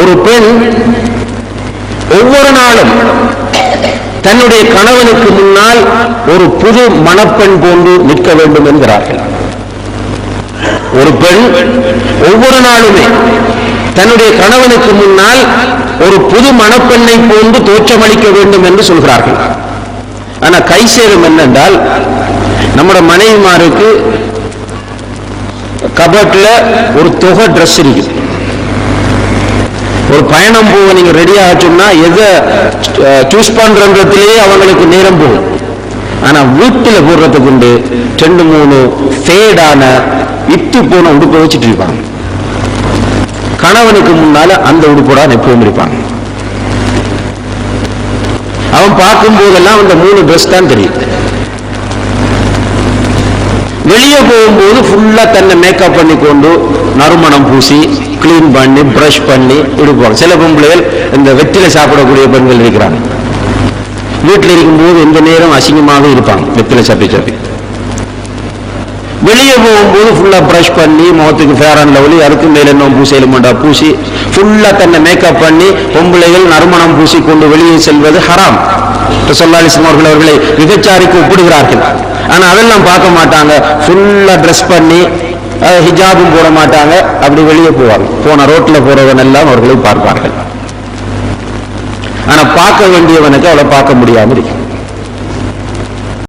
ஒரு பெண் ஒவ்வொரு நாளும் தன்னுடைய கணவனுக்கு முன்னால் ஒரு புது மணப்பெண் போன்று நிற்க வேண்டும் என்கிறார்கள். ஒரு பெண் ஒவ்வொரு நாளுமே தன்னுடைய கணவனுக்கு முன்னால் ஒரு புது மணப்பெண்ணை போன்று தோற்றமளிக்க வேண்டும் என்று சொல்கிறார்கள். ஆனா கை சேரும் என்னென்றால் நம்முடைய மனைவிமாருக்கு கபட்ல ஒரு தொகை ட்ரெஸ் இருக்குது. ஒரு பயணம் போக நீங்க ரெடி ஆச்சுன்னா எதை சூஸ் பண்றதுலயே அவங்களுக்கு நேரம் போகும். ஆனா வீட்டுல போடுறதுக்கு உண்டு ரெண்டு மூணு ஃபேடான இட்டு போன உடுப்பை வச்சுட்டு இருப்பாங்க. கணவனுக்கு முன்னால அந்த உடுப்போட எப்பவும் இருப்பாங்க. அவன் பார்க்கும் போதெல்லாம் அந்த மூணு ட்ரெஸ் தான் தெரியும். வெளியே போகும்போது ஃபுல்லாக தன்னை மேக்கப் பண்ணி கொண்டு நறுமணம் பூசி க்ளீன் பண்ணி பிரஷ் பண்ணி எடுப்பாங்க சில பொம்பளைகள் இந்த வெற்றிலை சாப்பிடக்கூடிய பெண்கள் இருக்கிறாங்க. வீட்டில் இருக்கும்போது எந்த நேரம் அசிங்கமாக இருப்பாங்க? வெற்றிலை சாப்பிட்டு. சாப்பிட்டு வெளியே போகும்போது ஃபுல்லாக பிரஷ் பண்ணி முகத்துக்கு ஃபேர் அண்ட் லவ்லி அதுக்கு மேல என்ன பூசையில் மண்டா பூசி ஃபுல்லா தன்னை மேக்கப் பண்ணி பொம்பளைகள் நறுமணம் பூசி கொண்டு வெளியே செல்வது ஹராம் சொல்லாலிசம் அவர்கள் அவர்களை விபச்சாரிக்கு ஒப்பிடுகிறார்கள். ஆனா அதெல்லாம் பார்க்க மாட்டாங்க. ஃபுல்லா ட்ரெஸ் பண்ணி ஹிஜாபும் போட மாட்டாங்க. அப்படி வெளியே போவாங்க. போன ரோட்ல போகிறவன் எல்லாம் அவர்களை பார்ப்பார்கள். ஆனா பார்க்க வேண்டியவனுக்கு அவளை பார்க்க முடியாமல் இருக்கும்